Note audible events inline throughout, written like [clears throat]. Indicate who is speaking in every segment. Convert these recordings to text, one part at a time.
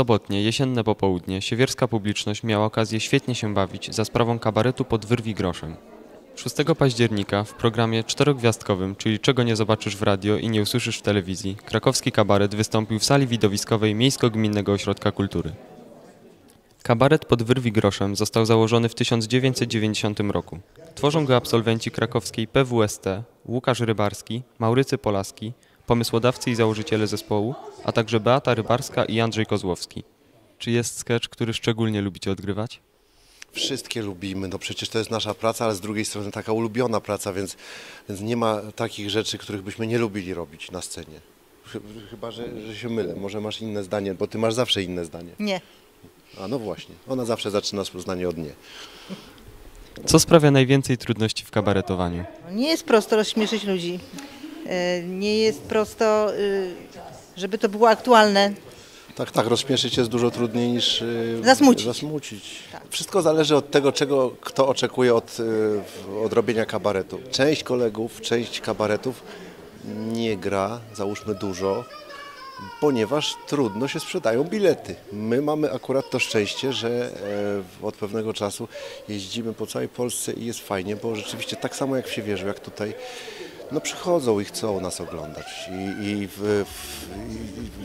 Speaker 1: sobotnie, jesienne popołudnie siewierska publiczność miała okazję świetnie się bawić za sprawą kabaretu pod Wyrwi Groszem. 6 października w programie czterogwiazdkowym, czyli Czego nie zobaczysz w radio i nie usłyszysz w telewizji, krakowski kabaret wystąpił w sali widowiskowej Miejsko-Gminnego Ośrodka Kultury. Kabaret pod Wyrwi Groszem został założony w 1990 roku. Tworzą go absolwenci krakowskiej PWST, Łukasz Rybarski, Maurycy Polaski, pomysłodawcy i założyciele zespołu, a także Beata Rybarska i Andrzej Kozłowski. Czy jest sketch, który szczególnie lubicie odgrywać?
Speaker 2: Wszystkie lubimy, no przecież to jest nasza praca, ale z drugiej strony taka ulubiona praca, więc, więc nie ma takich rzeczy, których byśmy nie lubili robić na scenie. Chy- Chyba, że, że się mylę, może masz inne zdanie, bo ty masz zawsze inne zdanie.
Speaker 3: Nie.
Speaker 2: A no właśnie, ona zawsze zaczyna zdanie od nie.
Speaker 1: Co sprawia najwięcej trudności w kabaretowaniu?
Speaker 3: Nie jest prosto rozśmieszyć ludzi. E, Nie jest prosto, y, żeby to było aktualne.
Speaker 2: Tak, tak, rozśmieszyć jest dużo trudniej niż y,
Speaker 3: Zasmucić.
Speaker 2: zasmucić. Wszystko zależy od tego, czego kto oczekuje od, y, od robienia kabaretu. Część kolegów, część kabaretów nie gra, załóżmy dużo, ponieważ trudno się sprzedają bilety. My mamy akurat to szczęście, że e, od pewnego czasu jeździmy po całej Polsce i jest fajnie, bo rzeczywiście tak samo jak w Siewierzu, jak tutaj, no przychodzą i chcą nas oglądać. I, i, w, w,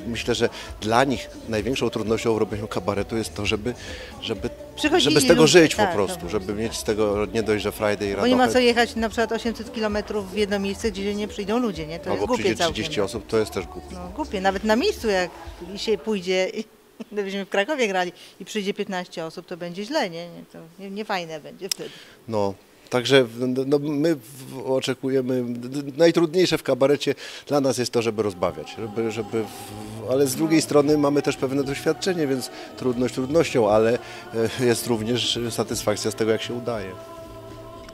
Speaker 2: i myślę, że dla nich największą trudnością w robieniu kabaretu jest to, żeby, żeby,
Speaker 3: Przychodzili
Speaker 2: żeby z tego
Speaker 3: ludzie,
Speaker 2: żyć
Speaker 3: tak,
Speaker 2: po prostu,
Speaker 3: no.
Speaker 2: żeby mieć z tego nie dość, że Friday i
Speaker 3: Bo nie ma co jechać na przykład 800 kilometrów w jedno miejsce, gdzie nie przyjdą ludzie, nie? To jest
Speaker 2: albo
Speaker 3: głupie
Speaker 2: przyjdzie
Speaker 3: całkiem.
Speaker 2: 30 osób, to jest też głupie.
Speaker 3: No głupie, nawet na miejscu jak się pójdzie, [laughs] gdybyśmy w Krakowie grali i przyjdzie 15 osób, to będzie źle, nie? nie to nie, nie fajne będzie wtedy.
Speaker 2: No, także no, no, my oczekujemy, najtrudniejsze w kabarecie dla nas jest to, żeby rozbawiać, żeby, żeby w, ale z drugiej strony mamy też pewne doświadczenie, więc trudność trudnością, ale e, jest również satysfakcja z tego, jak się udaje.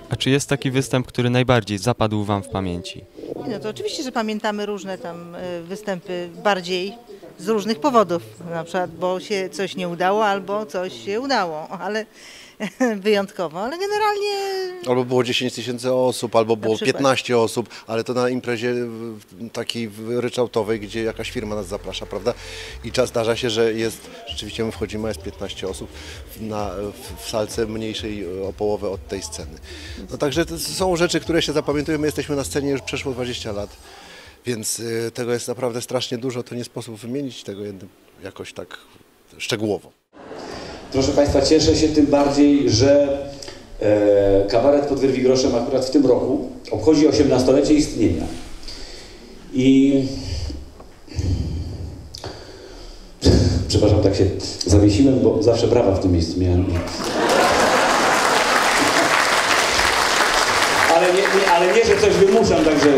Speaker 1: A czy jest taki występ, który najbardziej zapadł Wam w pamięci?
Speaker 3: No to oczywiście, że pamiętamy różne tam y, występy bardziej z różnych powodów, na przykład bo się coś nie udało albo coś się udało, ale [laughs] wyjątkowo, ale generalnie
Speaker 2: Albo było 10 tysięcy osób, albo było
Speaker 3: przykład.
Speaker 2: 15 osób, ale to na imprezie takiej ryczałtowej, gdzie jakaś firma nas zaprasza, prawda? I czas zdarza się, że jest, rzeczywiście my wchodzimy, a jest 15 osób w- na, w, salce mniejszej e, o połowę od tej sceny. No także są rzeczy, które się zapamiętują. My jesteśmy na scenie już przeszło 20 lat, więc y, tego jest naprawdę strasznie dużo. To nie sposób wymienić tego jakoś tak szczegółowo.
Speaker 4: Proszę Państwa, cieszę się tym bardziej, że e, kabaret pod Wyrwigroszem akurat w tym roku obchodzi 18-lecie istnienia. I przepraszam, tak się zawiesiłem, bo zawsze brawa w tym miejscu miałem. Ale nie, nie, ale nie, że coś wymuszam, także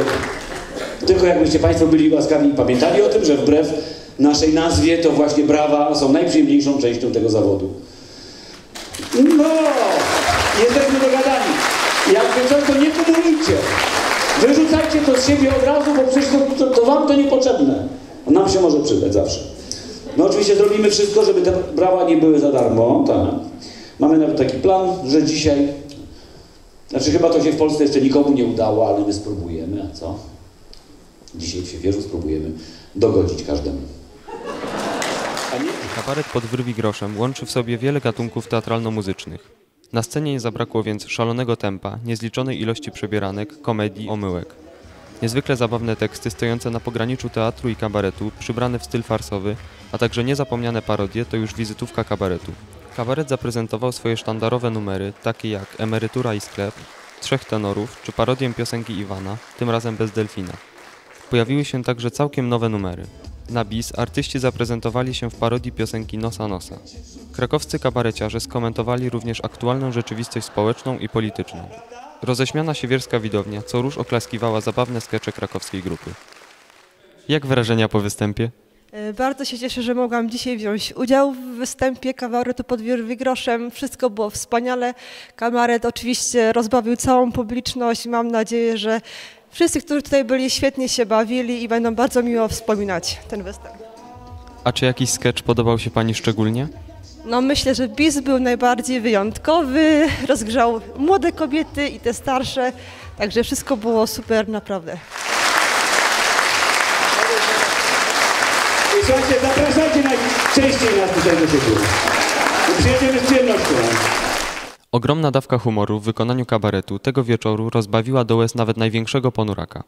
Speaker 4: tylko jakbyście Państwo byli łaskawi i pamiętali o tym, że wbrew naszej nazwie to właśnie brawa są najprzyjemniejszą częścią tego zawodu. No, jesteśmy dogadani. Jakby coś, to nie kumulujcie. Wyrzucajcie to z siebie od razu, bo przecież to, to, to wam to niepotrzebne. Nam się może przydać zawsze. No oczywiście zrobimy wszystko, żeby te brawa nie były za darmo, tak. Mamy nawet taki plan, że dzisiaj, znaczy chyba to się w Polsce jeszcze nikomu nie udało, ale my spróbujemy, a co? Dzisiaj w Siewierzu spróbujemy dogodzić każdemu.
Speaker 1: Kabaret pod Wyrwi Groszem łączy w sobie wiele gatunków teatralno-muzycznych. Na scenie nie zabrakło więc szalonego tempa, niezliczonej ilości przebieranek, komedii, omyłek. Niezwykle zabawne teksty stojące na pograniczu teatru i kabaretu, przybrane w styl farsowy, a także niezapomniane parodie to już wizytówka kabaretu. Kabaret zaprezentował swoje sztandarowe numery, takie jak Emerytura i sklep, Trzech tenorów czy parodię piosenki Iwana, tym razem bez delfina. Pojawiły się także całkiem nowe numery. Na bis artyści zaprezentowali się w parodii piosenki Nosa Nosa. Krakowscy kabareciarze skomentowali również aktualną rzeczywistość społeczną i polityczną. Roześmiana siewierska widownia co róż oklaskiwała zabawne skecze krakowskiej grupy. Jak wrażenia po występie?
Speaker 5: E, Bardzo się cieszę, że mogłam dzisiaj wziąć udział w występie kabaretu pod Groszem. Wszystko było wspaniale. Kabaret oczywiście rozbawił całą publiczność. Mam nadzieję, że wszyscy, którzy tutaj byli, świetnie się bawili i będą bardzo miło wspominać ten występ.
Speaker 1: A czy jakiś sketch podobał się Pani szczególnie?
Speaker 5: No myślę, że bis był najbardziej wyjątkowy, rozgrzał młode kobiety i te starsze, także wszystko było super naprawdę.
Speaker 4: Słuchajcie, zapraszajcie najczęściej nas tutaj do siebie. Przyjedziemy z przyjemnością.
Speaker 1: Ogromna dawka humoru w wykonaniu kabaretu tego wieczoru rozbawiła do łez nawet największego ponuraka.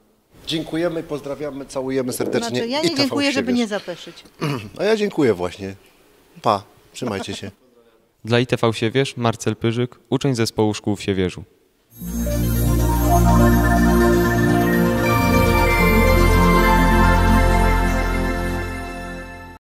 Speaker 2: Dziękujemy, pozdrawiamy, całujemy serdecznie.
Speaker 3: Znaczy, ja
Speaker 2: i
Speaker 3: nie dziękuję, żeby nie zapeszyć. [clears throat]
Speaker 2: A ja dziękuję właśnie. Pa, trzymajcie się.
Speaker 1: Dla ITV Siewierz Marcel Pyrzyk, uczeń zespołu szkół w Siewierzu.